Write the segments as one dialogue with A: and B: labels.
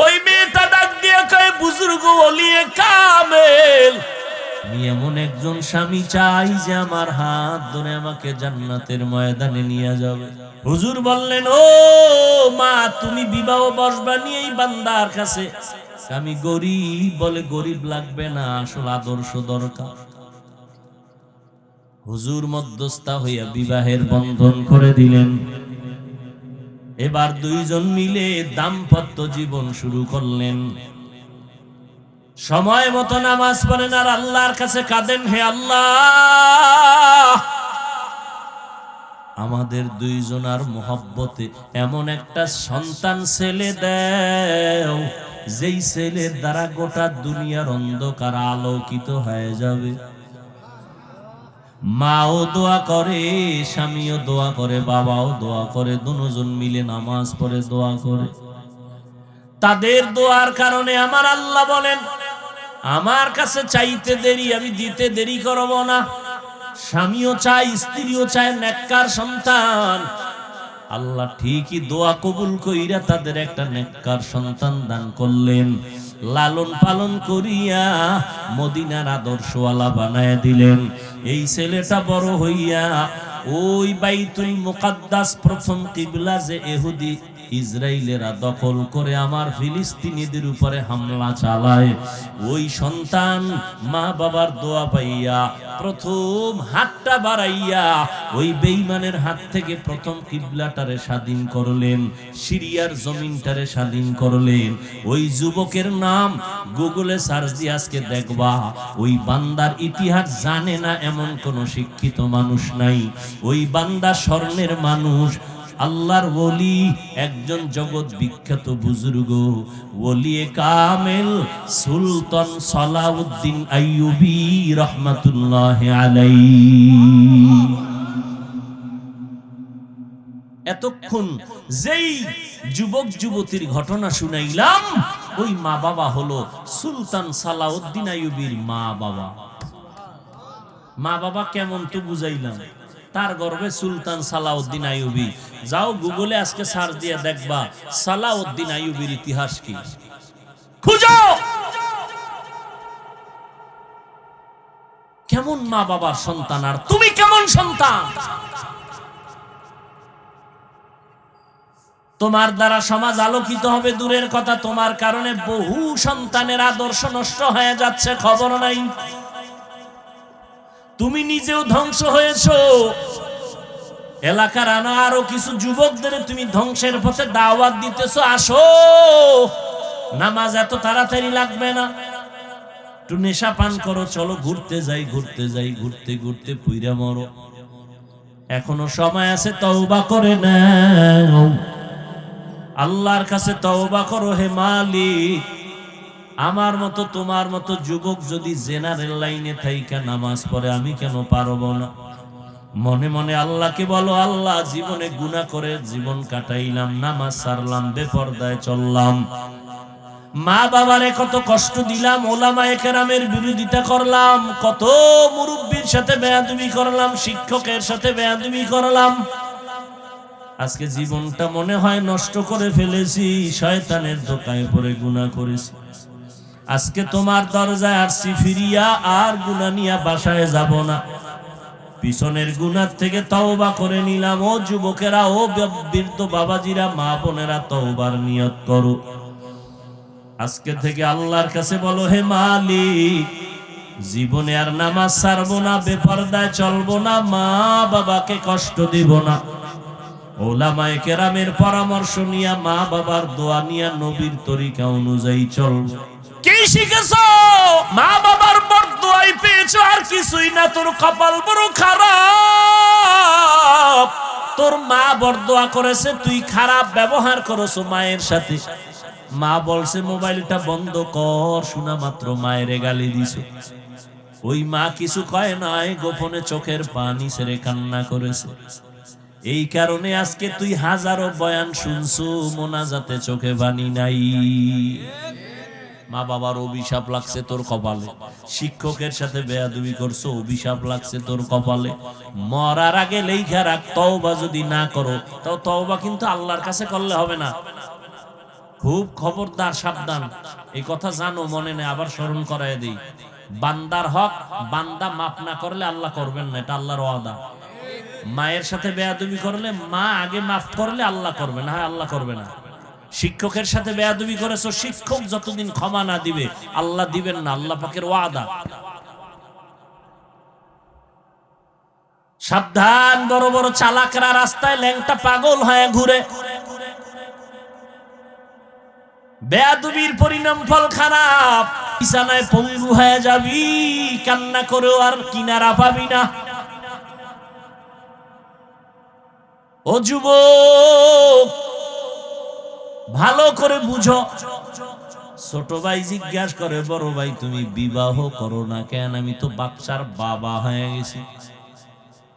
A: ওই মেয়েটা ডাক দিয়ে কয়ে, বুজুর্গ ওলিয়ে কামেল। আমি এমন একজন স্বামী চাই যে আমার হাত ধরে আমাকে জান্নাতের ময়দানে নিয়ে যাবে। হুজুর বললেন, ও মা, তুমি বিবাহ বসবা নিয়ে বান্দার কাছে? আমি গরিব বলে, গরিব লাগবে না, আসল আদর্শ দরকার। হুজুর মধ্যস্থা হইয়া বিবাহের বন্ধন করে দিলেন। এবার দুইজন মিলে দাম্পত্য জীবন শুরু করলেন। সময় মতো নামাজ পড়েন আর আল্লাহর কাছে কাঁদেন, হে আল্লাহ, আমাদের দুইজনার মোহব্বতে এমন একটা সন্তান ছেলে দেও, যেই ছেলের দ্বারা গোটা দুনিয়ার অন্ধকার আলোকিত হয়ে যাবে। মাও দোয়া করে, স্বামীও দোয়া করে, বাবাও দোয়া করে, দুজন মিলে নামাজ পড়ে, দোয়া করে। তাদের দোয়ার কারণে আমার আল্লাহ বলেন, আমার কাছে চাইতে দেরি, আমি দিতে দেরি করব না। স্বামীও চাই স্ত্রীও চায়, নেককার সন্তান। আল্লাহ ঠিকই দোয়া কবুল কইরা তাদের একটা নেককার সন্তান দান করলেন। লালন পালন করিয়া মদিনার আদর্শওয়ালা বানায় দিলেন। এই ছেলেটা বড় হইয়া ওই বাইতুল মুকাদ্দাস প্রথম কিবলা যে এহুদি ইসরায়েলেরা দখল করে আমার ফিলিস্তিনিদের উপরে হামলা চালায়। ওই সন্তান মা বাবার দোয়া পাইয়া, প্রথম হাতটা বাড়াইয়া ওই বেইমানের হাত থেকে প্রথম কিবলাটারে স্বাধীন করলেন, সিরিয়ার জমিনটারে স্বাধীন করলেন। ওই যুবকের নাম গুগলে সার্চ দিয়ে আজকে দেখবা, ওই বান্দার ইতিহাস জানে না এমন কোন শিক্ষিত মানুষ নাই। ওই বান্দা স্বর্ণের মানুষ আল্লাহর ওলি, একজন জগৎ বিখ্যাত বুজুর্গ ওলিয়ে কামেল সুলতান সালাউদ্দিন আইয়ুবী রহমাতুল্লাহ আলাই এতক্ষণ যেই যুবক যুবতীর ঘটনা শুনাইলাম, ওই মা বাবা হলো সুলতান সালাউদ্দিন আইয়ুবীর মা বাবা। মা বাবা কেমন তো বুঝাইলাম। তার গর্বে সুলতান সালাউদ্দিন আইয়ুবী। যাও গুগলে আজকে সার্চ দিয়ে দেখবা, সালাউদ্দিন আইয়ুবীর ইতিহাস কি? খুঁজো! কেমন মা বাবার সন্তান আর তুমি কেমন সন্তান? তোমার দ্বারা সমাজ আলোকিত হবে, দূরের কথা তোমার কারণে বহু সন্তানের আদর্শ নষ্ট হয়ে যাচ্ছে, খবর নাই। তুমি নিজেও ধ্বংস হয়েছ। এলাকার আনা আরও কিছু যুবকদের তুমি ধ্বংসের পথে দাওয়াত দিতেছো, আসো। নামাজ এত তাড়াতাড়ি লাগবে না। একটু নেশা পান করো, চলো ঘুরতে যাই ঘুরতে যাই, ঘুরতে ঘুরতে পুইরা মরো। এখনও সময় আছে, তওবা করে নাও। আল্লাহর কাছে তওবা করো, হে মালিক। আমার মতো, তোমার মতো যুবক যদি জেনারেল লাইনে থাইকা নামাজ পড়ে, আমি কেন পারব না? মনে মনে আল্লাহকে বলো, আল্লাহ জীবনে গুনাহ করে জীবন কাটাইলাম, নামাজ সারলাম, বেপরদায় চললাম। মা বাবারে কত কষ্ট দিলাম ওলামা একরামের বিরোধিতা করলাম, কত মুরব্বীর সাথে বেয়াদুমি করলাম, শিক্ষকের সাথে বেয়াদুমি করলাম। আজকে জীবনটা মনে হয় নষ্ট করে ফেলেছি, শয়তানের দোকায় পরে গুনাহ করেছি। আজকে তোমার দরজায় আসছি ফিরিয়া আর গুনা নিয়া বাসায় যাব না। পিছনের গুনার থেকে তওবা করে নিলাম। ও যুবকেরা, ও বৃদ্ধ বাবাজিরা, মা বোনেরা তওবার নিয়ত করো। আজকে থেকে আল্লাহর কাছে বলো, হে মালিক, জীবনে আর নামাজ ছাড়বো না, বেপরদায় চলবো না, মা বাবাকে কষ্ট দিব না। ওলামায়ে কেরামের পরামর্শ নিয়া, মা বাবার দোয়া নিয়া, নবীর তরিকা অনুযায়ী চলবো। কি শিখেছো? মা বাবার বরদোয়াই পেয়েছ, আর কিছুই না, তোর কপাল বড় খারাপ। তোর মা বরদোয়া করেছে, তুই খারাপ ব্যবহার করেছ মায়ের সাথে। মা বলছে, মোবাইলটা বন্ধ কর, শোনা মাত্র মায়ের গালি দিছ। ওই মা কিছু কয় নাই, গোপনে চোখের পানি ছেড়ে কান্না করেছে। এই কারণে আজকে তুই হাজারো বয়ান শুনছু, মোনাজাতে চোখে বানি নাই। মা বাবার অভিশাপ লাগছে তোর কপালে। শিক্ষকের সাথে বেয়াদবি করছ, অভিশাপ লাগছে তোর কপালে। মরার আগে লেখা রাখ, তওবা যদি না করো তাও তওবা কিন্তু আল্লাহর কাছে করলে হবে না। খুব খবরদার, সাবধান। এই কথা জানো, মনে নেই, আবার স্মরণ করায় দিই। বান্দার হক, বান্দা মাপ না করলে আল্লাহ করবেন না, এটা আল্লাহর ওয়াদা। মায়ের সাথে বেয়াদবি করলে মা আগে মাফ করলে আল্লাহ করবে, না হয় আল্লাহ করবে না। শিক্ষকের সাথে বেয়াদবি করেছ, শিক্ষক যতদিন ক্ষমা না দিবে, আল্লাহ দিবেন না, আল্লাহ পাকের ওয়াদা। সাবধান, বড় বড় চালাকরা রাস্তায় ল্যাংটা পাগল হয়ে ঘুরে। বেয়াদবির পরিণাম ফল খারাপ, বিছানায় পঙ্গু হয়ে যাবি, কান্না করেও আর কিনারা পাবি না। ও যুবক ভালো করে বুঝো। ছোট ভাই জিজ্ঞাসা করে, বড় ভাই, তুমি বিবাহ করো না কেন? আমি তো বাচ্চার বাবা হয়ে গেছি।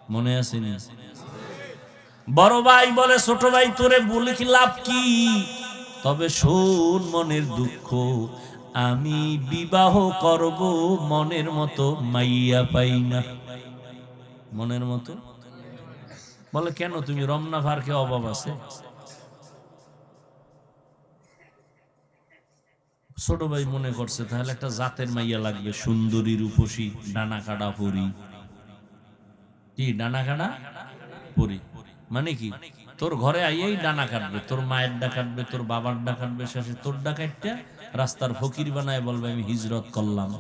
A: মনে আসেনি বড় ভাই বলে, ছোট ভাই, তোরে বলে কি লাভ কি? তবে শোন মনের দুঃখ, আমি বিবাহ করব মনের মতো মাইয়া পাই না। মনের মতো? বলে, কেন? তুমি রমনা ভারকে অভাব আছে? ছোট ভাই মনে করছে, তাহলে একটা জাতের মাইয়া লাগবে, সুন্দরী, রূপসী, ডানা কাটা পরি। কি, ডানা কাটা? পরি। মানে কি? তোর ঘরে আইয়াই ডানা কাটবে, তোর মায়ের ডা কাটবে, তোর বাবার ডা কাটবে, শেষে তোর ডা কাটটা রাস্তার ফকির বানায় বলবে, আমি হিজরত করলাম।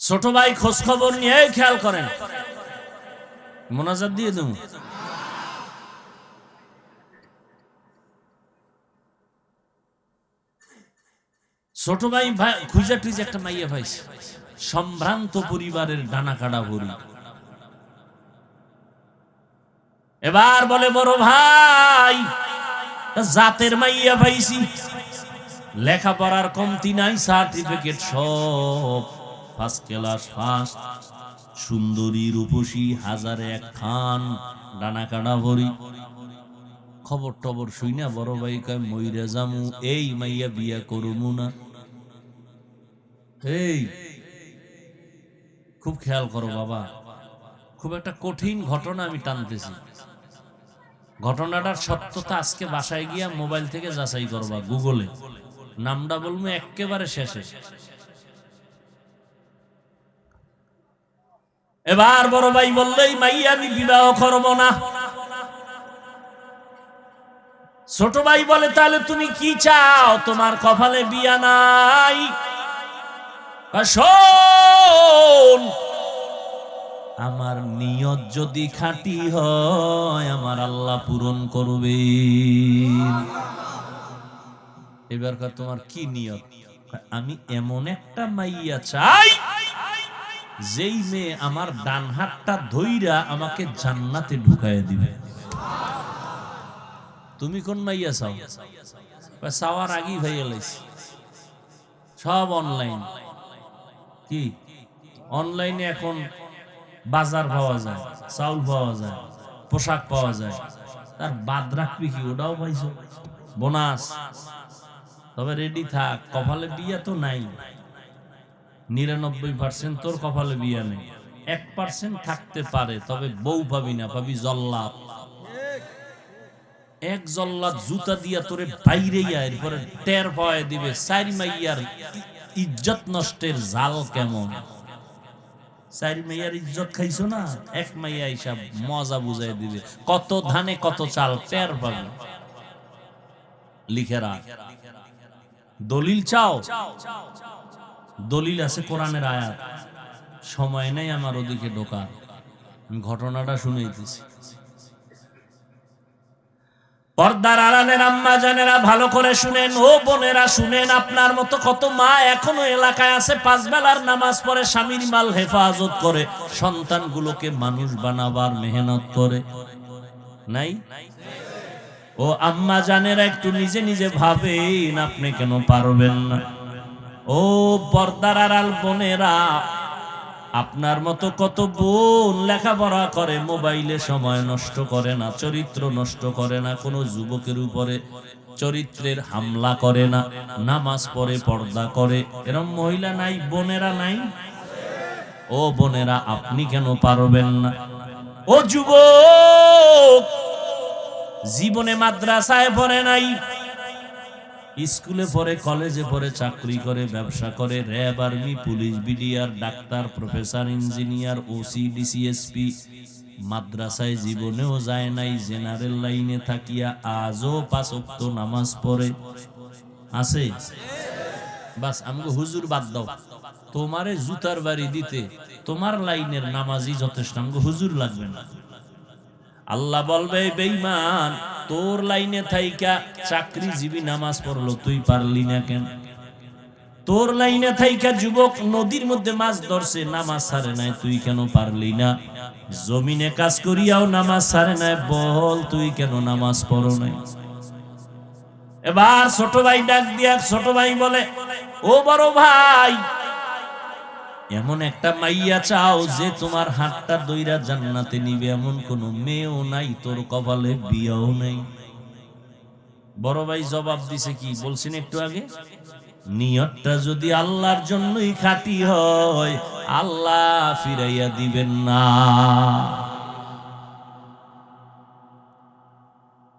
A: ছোট ভাই খোঁজ খবর নিয়ে খেয়াল করেন, মোনাজাত দিয়ে দেবো। ছোট ভাই খুঁজে টুইজে একটা মাইয়া পাইছে। সম্ভ্রান্ত পরিবারের ডানা কাটা ভরি এবার বলে, বড় ভাই জাতের মাইয়া পাইছি। লেখাপড়ার কমতি নাই, সার্টিফিকেট সব ফার্স্ট ক্লাস ফার্স্ট সুন্দরী, রূপসী, হাজারে এক খান ডানা কাটা ভরি খবর টবর শুই না, বড় ভাই কয়, মইরা জামু এই মাইয়া বিয়া করমু না। এই, খুব খেয়াল করো বাবা। খুব একটা কঠিন ঘটনা আমি টানতেছি। ঘটনাটার সত্যতা আজকে বাসায় গিয়া মোবাইল থেকে যাচাই করবা, গুগলে। নামটা বলব একেবারে শেষে। এবার বড় ভাই বললেই, মাইয়া, আমি বিবাহ করব না। ছোট ভাই বলে, তাহলে তুমি কি চাও? তোমার কপালে বিয়া নাই। আমার নিয়ত যদি খাঁটি হয়, আমার আল্লাহ পূরণ করবে। এবার তোমার কি নিয়ত? আমি এমন একটা মাইয়া চাই, যেই মেয়ে আমার ডান হাতটা ধইরা আমাকে জান্নাতে ঢুকায় দিবে। তুমি কোন মাইয়া চাও? চাওয়ার আগেই ভাইয়া লাইছি সব অনলাইন কি? অনলাইনে এখন বাজার পাওয়া যায়, চাউল পাওয়া যায়, পোশাক পাওয়া যায়। তার বাদ রাখবি কি? ওটাও পাইছো। বোনাস। তবে রেডি থাক, কপালে বিয়া তো নাই। নিরানব্বই পার্সেন্ট তোর কপালে বিয়া নেই। এক পার্সেন্ট থাকতে পারে, তবে বউ পাবি না, পাবি জল্লাদ। এক জল্লাদ জুতা দিয়া তোরে বাইরে এরপরে টের পাওয়ায় দিবে, চার মাইয়ার ইজ্জত নষ্টের জাল কেমন? চার মাইয়ার ইজ্জত খাইছো না? এক মাইয়া হিসাব মজা বুঝাই দিবে। কত ধানে কত চাল, টের পাবে। লিখে রাখ। দলিল চাও? দলিল আছে কোরআনের আয়াত। সময় নেই আমার ওদিকে ঢোকার। ঘটনাটা শুনেইতেছি। পর্দার আড়ালের আম্মা জানেরা ভালো করে শুনেন, ও বোনেরা শুনেন, আপনার মতো কত মা এখনও এলাকায় আছে, পাঁচ বেলার নামাজ পড়ে স্বামীর মাল হেফাজত করে, সন্তানগুলোকে মানুষ বানাবার মেহনত করে। নাই? ও আম্মা জানেরা একটু নিজে নিজে ভাবেন, আপনি কেন পারবেন না। ও পর্দার আড়াল বোনেরা আপনার মতো কত বোন লেখাপড়া করে, মোবাইলে সময় নষ্ট করে না, চরিত্র নষ্ট করে না, কোনো যুবকের উপরে চরিত্রের হামলা করে না, নামাজ পড়ে, পর্দা করে। এরম মহিলা নাই, বোনেরা নাই? ও বোনেরা, আপনি কেন পারবেন না? ও যুবক, জীবনে মাদ্রাসায় পড়ে নাই স্কুলে পড়ে, কলেজে পড়ে, চাকরি করে, ব্যবসা করে, RAB army, police, BDR, doctor, professor, engineer, OC, DCSP, মাদ্রাসায় জীবনেও যায় নাই, জেনারেল লাইনে থাকিয়া আজও পাঁচ ওয়াক্ত নামাজ পড়ে। আছে? বাস, আমাকে হুজুর বাদ দাও। তোমারে জুতার বাড়ি দিতে তোমার লাইনের নামাজই যথেষ্ট। আমাকে হুজুর লাগবে না। আল্লাহ বলবে বেঈমান তোর লাইনে থাইকা চাকরিজীবী নামাজ পড়ল, তুই পারলি না কেন? তোর লাইনে থাইকা যুবক নদীর মধ্যে মাছ ধরছে, নামাজ সারে নাই, তুই কেন পারলি না? জমিনে কাজ করিয়াও নামাজ সারে নাই, বল তুই কেন নামাজ পড়ো নাই? এবার ছোট ভাই ডাক দিয়া, ছোট ভাই বলে, ও বড় ভাই এমন একটা মাইয়া চাও যে তোমার হাতটা দইরা জান্নাতে নিবে। এমন কোনো মেয়েও নাই, তোর কপালে বিয়েও নাই। বড় ভাই জবাব দিছে কি? বলছেন একটু আগে, নিয়তটা যদি আল্লাহর জন্যই খাঁটি হয়, আল্লাহ ফিরাইয়া দিবেন না।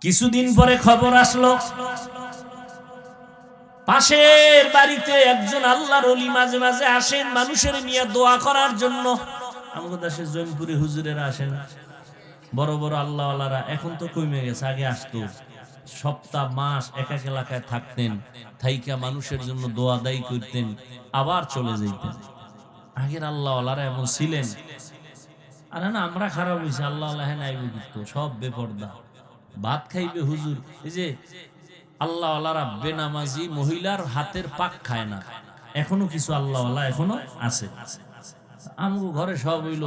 A: কিছুদিন পরে খবর আসলো পাশের বাড়িতে একজন আল্লাহর অলি মাঝে মাঝে আসেন, মানুষের নিয়ে দোয়া করার জন্য। আমাদের দেশে জৈনপুরে হুজুরেরা আসেন। বড় বড় আল্লাহ আল্লাহরা এখন তো কমে গেছে, আগে আসতো। সপ্তাহ, মাস এক এক এলাকায় থাকতেন, থাইকা মানুষের জন্য দোয়া দায়ী করতেন, আবার চলে যেতেন আগের আল্লাহ আল্লাহরা এমন ছিলেন। আরে না, আমরা খারাপ হয়েছি আল্লাহ আল্লাহ সব বেপর্দা। ভাত খাইবে হুজুর, এই যে আল্লাহ আল্লাহরা বেনামাজি মহিলার হাতের পাক খায় না। এখনও কিছু আল্লাহ এখনও আছে। আমগো ঘরে সব হইল,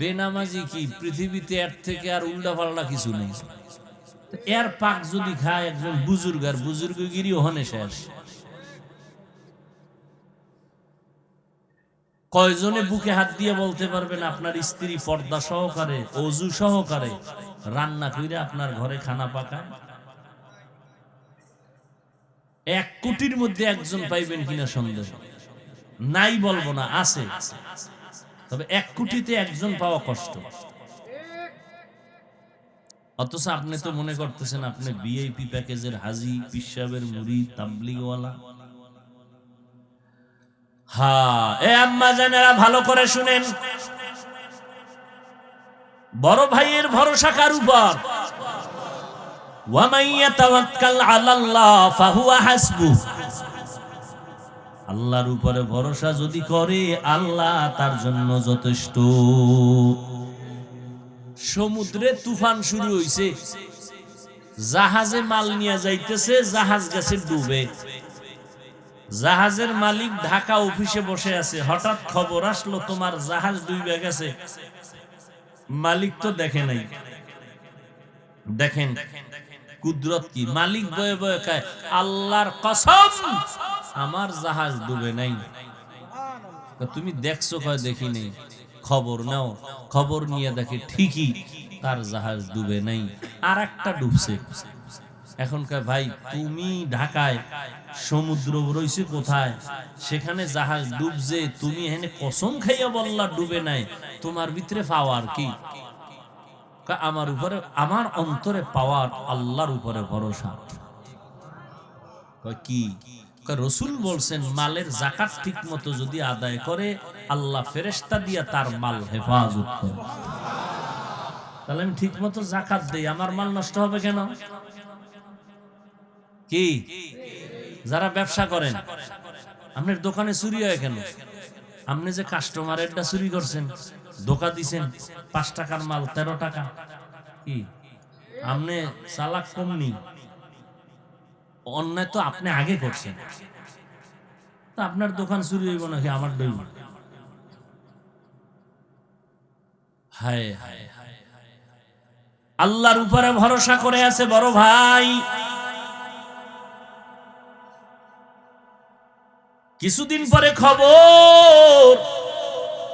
A: বেনামাজি কি পৃথিবীতে এর থেকে আর উল্টা পাল্টা কিছু নেই? এর পাক যদি খায় একজন বুজুর্গ, আর বুজুর্গগিরি ওখানে শেষ। কয়জনে বুকে হাত দিয়ে বলতে পারবেন, আপনার স্ত্রী পর্দা সহকারে, অজু সহকারে রান্না করে আপনার ঘরে খানা পাকায়? এক কোটির মধ্যে একজন পাইবেন কিনা সন্দেহ। নাই বলব না, আছে। তবে এক কোটিতে একজন পাওয়া কষ্ট। অথচ আপনি তো মনে করতেছেন, আপনি বিআইপি প্যাকেজের হাজি পিসাবের মুড়ি, তাবলিগওয়ালা। ভালো করে শুনেন। বড় ভাইয়ের ভরসা কার উপর? আল্লাহর উপরে ভরসা যদি করে, আল্লাহ তার জন্য যথেষ্ট। সমুদ্রে তুফান শুরু হইছে। জাহাজে মাল নিয়ে যাইতেছে, জাহাজ গেছে ডুবে। জাহাজের মালিক ঢাকা অফিসে বসে আছে। হঠাৎ খবর আসলো, তোমার জাহাজ ডুবে গেছে। মালিক তো দেখে নাই। দেখেন। কুদরত কি? মালিক বয়ে বয়ে খায়। আল্লাহর কসম, আমার জাহাজ ডুবে নাই। তুমি দেখছ কয় দেখি নেই? খবর নাও। খবর নিয়ে দেখে ঠিকই তার জাহাজ ডুবে নাই। আর একটা ডুবছে এখনকার ভাই, তুমি ঢাকায়, সমুদ্র রইছে কোথায়? সেখানে জাহাজ ডুবছে, তুমি এখানে কসম খাইয়া বললা ডুবে নাই। তোমার ভিতরে পাওয়ার কা? আমার উপরে, আমার অন্তরে পাওয়ার আল্লাহর উপরে ভরসা। কি? রসুল বলছেন, মালের জাকাত ঠিক মতো যদি আদায় করে, আল্লাহ ফেরেস্তা দিয়া তার মাল হেফাজত করে। তাহলে আমি ঠিক মতো জাকাত দেই, আমার মাল নষ্ট হবে কেন? কি? যারা ব্যবসা করেন, আপনার দোকানে চুরি হয় কেন? আপনি যে কাস্টমারেরটা চুরি করছেন। ধোকা দিছেন, পাঁচ টাকার মাল, তেরো টাকা। কি? আপনি চালাক কমনি? অন্যায় তো আপনি আগে করছেন। তা আপনার দোকান চুরি হইব নাকি আমার দইব আল্লাহর উপরে ভরসা করে আছে বড় ভাই। কিছুদিন পরে খবর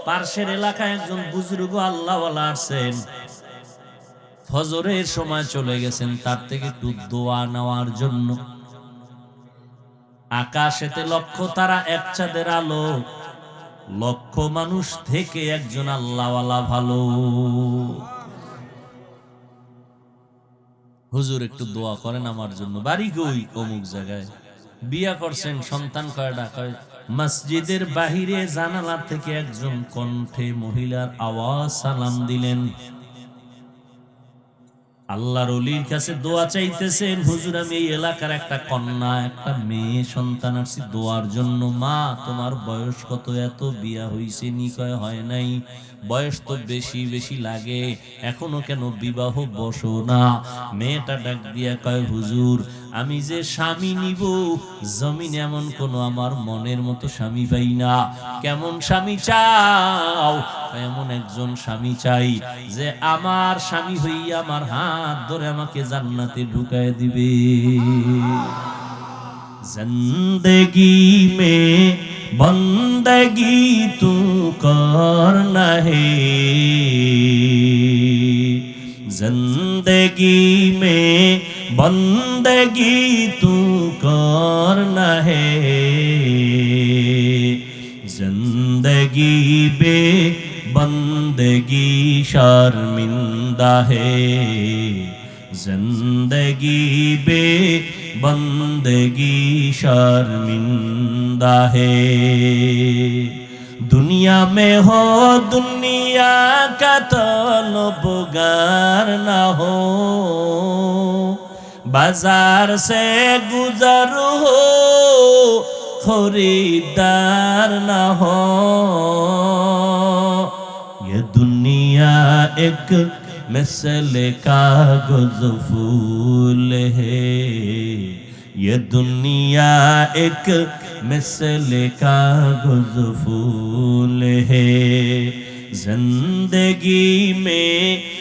A: পার্শ্বের এলাকায় একজন বুজুর্গ আল্লাহ আসছেন ফজরের সময় চলে গেছেন, তার থেকে একটু দোয়া নেওয়ার জন্য। আকাশেতে লক্ষ্য তারা, এক চাঁদের আলো। লক্ষ মানুষ থেকে একজন আল্লাহওয়ালা ভালো। হুজুর একটু দোয়া করেন আমার জন্য। বাড়ি কই অমুক জায়গায়। বিয়া করছেন, সন্তান কয়টা কয়? মসজিদের বাহিরে জানালা থেকে একজন কণ্ঠে মহিলার আওয়াজ সালাম দিলেন। আল্লাহর অলির কাছে দোয়া চাইতেছেন, হুজুর, আমি এই এলাকার একটা কন্যা, একটা মেয়ে সন্তান আসছি দোয়ার জন্য। মা, তোমার বয়স কত? এত বিয়া হইছে, নিকয় হয় নাই। বয়স তো বেশি বেশি লাগে। এখনও কেন বিবাহ বসো না? মেয়েটা ডাক দিয়া কয়, হুজুর আমি যে স্বামী নিব জমিন এমন কোন আমার মনের মতো স্বামী পাই না কেমন স্বামী চাও এমন একজন স্বামী চাই যে আমার স্বামী হইয়া আমার হাত ধরে আমাকে জান্নাতে ঢুকায় দিবে जिंदगी में बंदगी तू करना है जिंदगी بندگی تو کرنا ہے زندگی بے بندگی شرمندہ ہے زندگی بے بندگی شرمندہ ہے دنیا میں ہو دنیا کا طلبگار نہ ہو बाज़ार से गुजर हो, खरीदार ना हो। ये दुनिया एक मिसल कागज़ फूल है। ये दुनिया एक मिसल कागज़ फूल है। ज़िंदगी में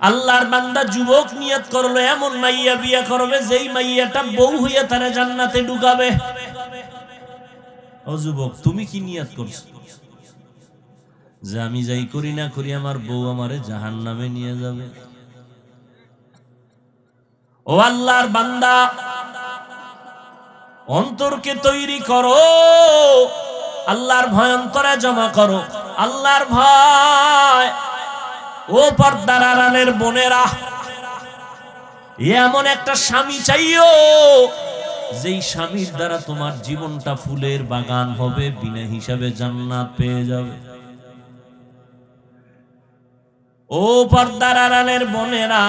A: আল্লাহর বান্দা যুবক নিয়ত করল, এমন মাইয়া বিয়া করবে, যেই মাইয়াটা বউ হইয়া তারা জান্নাতে ঢুকাবে। ও যুবক, তুমি কি নিয়ত করছ? যে আমি যাই করি না করি, আমার বউ আমারে জাহান নামে নিয়ে যাবে। ও আল্লাহর বান্দা, অন্তরকে তৈরি করো, আল্লাহর ভয় অন্তরে জমা করো। আল্লাহর ভয় ও পর্দার আড়ালের বোনেরা, এমন একটা স্বামী চাইও, যেই স্বামীর দ্বারা তোমার জীবনটা ফুলের বাগান হবে, বিনা হিসাবে জান্নাত পেয়ে যাবে। ও পর্দার আড়ালের বোনেরা,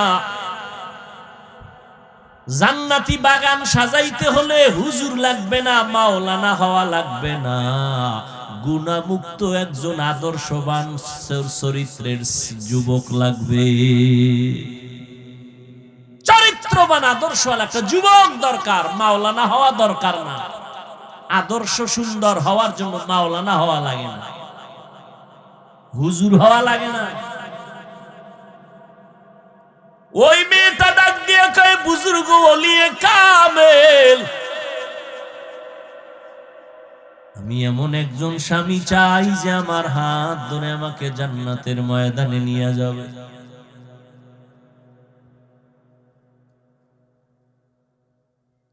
A: জান্নাতি বাগান সাজাইতে হলে হুজুর লাগবে না, মাওলানা হওয়া লাগবে না। গুণামুক্ত একজন আদর্শবান চরিত্রের যুবক লাগবে। চরিত্রবান আদর্শ একটা যুবক দরকার, মাওলানা হওয়া দরকার না। আদর্শ সুন্দর হওয়ার জন্য মাওলানা হওয়া লাগে না। হুজুর হওয়া লাগে না। ওই মেয়েটা ডাক দিয়ে বুজুর্গ ওলিয়ে কামেল। আমি এমন একজন স্বামী চাই যে আমার হাত ধরে আমাকে জান্নাতের ময়দানে নিয়ে যাবে।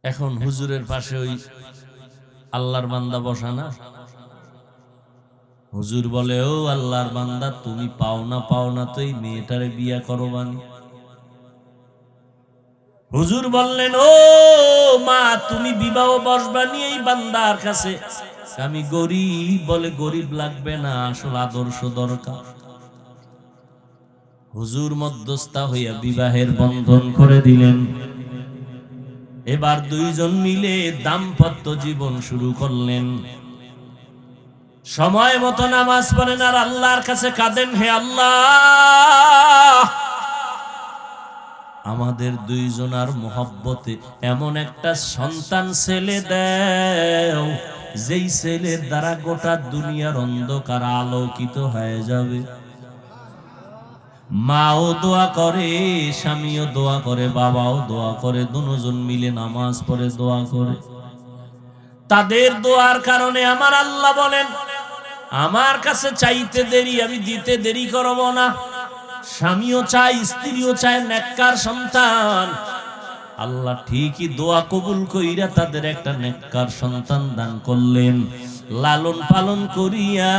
A: এখন হুজুরের পাশে ওই আল্লাহর বান্দা বসা না? হুজুর বলে, ও আল্লাহর বান্দা, তুমি পাও না পাও না তো এই মেয়েটারে বিয়া করো বানি। হুজুর বললেন, ও মা, তুমি বিবাহ বসবা এই বান্দার কাছে? আমি গরিব বলে গরিব লাগবে না, আসল আদর্শ দরকার। হুজুর মধ্যস্থা হইয়া বিবাহের বন্ধন করে দিলেন। এবার দুইজন মিলে দাম্পত্য জীবন শুরু করলেন। সময় মতো নামাজ পড়েন আর আল্লাহর কাছে কাঁদেন, হে আল্লাহ আমাদের দুইজনার মোহব্বতে এমন একটা সন্তান ছেলে দেও, যেই ছেলের দ্বারা গোটা দুনিয়ার অন্ধকার আলোকিত হয়ে যাবে। মাও দোয়া করে, স্বামীও দোয়া করে, বাবাও দোয়া করে, দুজন মিলে নামাজ পড়ে, দোয়া করে। তাদের দোয়ার কারণে আমার আল্লাহ বলেন, আমার কাছে চাইতে দেরি, আমি দিতে দেরি করব না। স্বামীও চায়, স্ত্রীও চায়, নেককার সন্তান। আল্লাহ ঠিকই দোয়া কবুল কইরা তাদের একটা নেককার সন্তান দান করলেন। লালন পালন করিয়া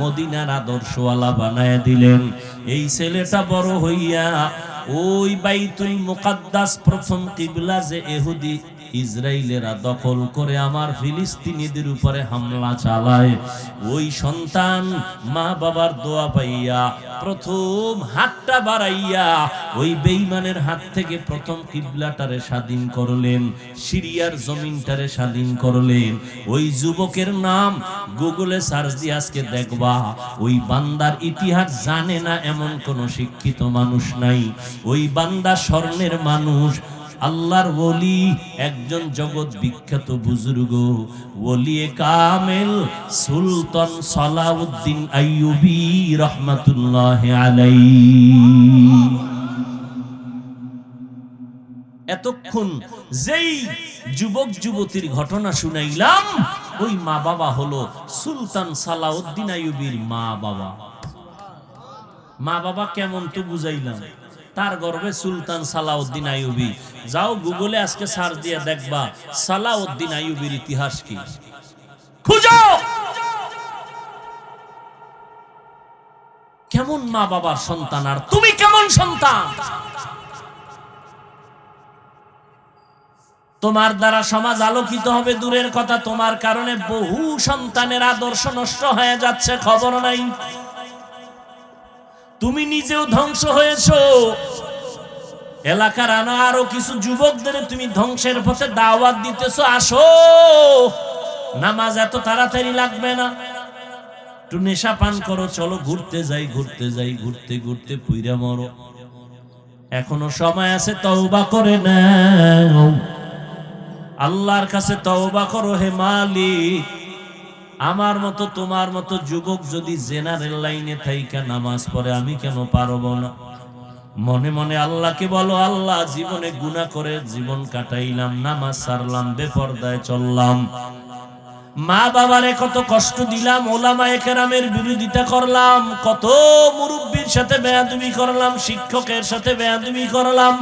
A: মদিনার আদর্শওয়ালা বানায় দিলেন। এই ছেলেটা বড় হইয়া ওই বাইতুল মুকাদ্দাস প্রথম কিবলা যে এহুদি ইসরায়েলেরা দখল করে আমার ফিলিস্তিনিদের উপরে হামলা চালায়। ওই সন্তান মা বাবার দোয়া পাইয়া, প্রথম হাতটা বাড়াইয়া ওই বেইমানের হাত থেকে প্রথম কিবলাটারে স্বাধীন করলেন, সিরিয়ার জমিনটারে স্বাধীন করলেন। ওই যুবকের নাম গুগলে সার্চ দিয়ে আজকে দেখবা, ওই বান্দার ইতিহাস জানে না এমন কোন শিক্ষিত মানুষ নাই। ওই বান্দা স্বর্ণের মানুষ আল্লাহর ওলি, একজন জগৎ বিখ্যাত বুজুর্গ ওলিয়ে কামেল, সুলতান সালাউদ্দিন আইয়ুবি রহমাতুল্লাহ আলাই এতক্ষণ যেই যুবক যুবতীর ঘটনা শুনাইলাম, ওই মা বাবা হলো সুলতান সালাউদ্দিন আইয়ুবীর মা বাবা। মা বাবা কেমন তো বুঝাইলাম। তার গর্বে সুলতান সালাউদ্দিন আইয়ুবী। যাও গুগলে আজকে সার্চ দিয়ে দেখবা, সালাউদ্দিন আইয়ুবীর ইতিহাস কি? খুঁজো! কেমন মা বাবার সন্তান আর তুমি কেমন সন্তান? তোমার দ্বারা সমাজ আলোকিত হবে দূরের কথা, তোমার কারণে বহু সন্তানের আদর্শ নষ্ট হয়ে যাচ্ছে, খবর নাই। তুমি নিজেও ধ্বংস হয়েছো। এলাকার আনা আরও কিছু যুবকদের তুমি ধ্বংসের পথে দাওয়াত দিতেছো, আসো। নামাজ এত তাড়াতাড়ি লাগবে না। একটু নেশা পান করো, চলো ঘুরতে যাই ঘুরতে যাই, ঘুরতে ঘুরতে পুইরা মরো। এখনও সময় আছে, তওবা করে নাও। আল্লাহর কাছে তওবা করো, হে মালিক। আমার মতো, তোমার মতো যুবক যদি জেনারেল লাইনে থাইকা নামাজ পড়ে, আমি কেন পারব না? মনে মনে আল্লাহকে বলো, আল্লাহ জীবনে গুনাহ করে জীবন কাটাইলাম, নামাজ সারলাম, বেপরদায় চললাম। মা বাবারে কত কষ্ট দিলাম ওলামা একরামের বিরোধিতা করলাম, কত মুরব্বীর সাথে বেয়াদুমি করলাম, শিক্ষকের সাথে বেয়াদুমি করলাম।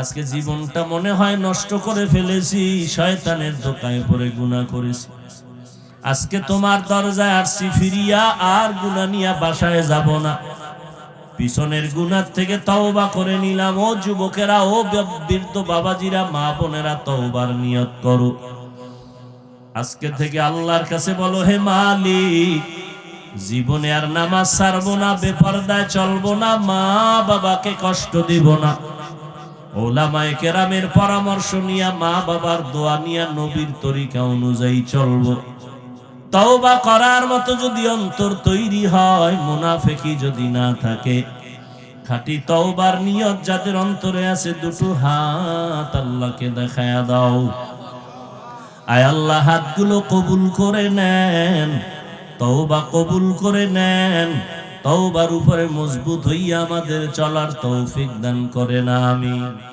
A: আজকে জীবনটা মনে হয় নষ্ট করে ফেলেছি, শয়তানের দোকায় পরে গুনাহ করেছি। আজকে তোমার দরজায় আসছি ফিরিয়া আর গুনা নিয়া বাসায় যাব না। পিছনের গুনার থেকে তওবা করে নিলাম। ও যুবকেরা, ও বৃদ্ধ বাবাজিরা, মা বোনেরা, তওবার নিয়ত করো। আজকে থেকে আল্লাহর কাছে বলো, হে মালিক, জীবনে আর নামাজ ছাড়বো না, বেপরদায় চলবো না মা বাবাকে কষ্ট দিব না। ওলামায়ে কেরামের পরামর্শ নিয়া মা বাবার দোয়া নিয়া নবীর তরিকা অনুযায়ী চলবো। তওবা করার মতো যদি অন্তর তৈরি হয় মুনাফেকি যদি না থাকে, খাঁটি তওবার নিয়ত যাদের অন্তরে আছে, দুটো হাত আল্লাহকে দেখায়া দাও। আয় আল্লাহ, হাতগুলো কবুল করে নেন, তওবা কবুল করে নেন, তওবার উপরে মজবুত হইয়া আমাদের চলার তৌফিক দান করে না আমি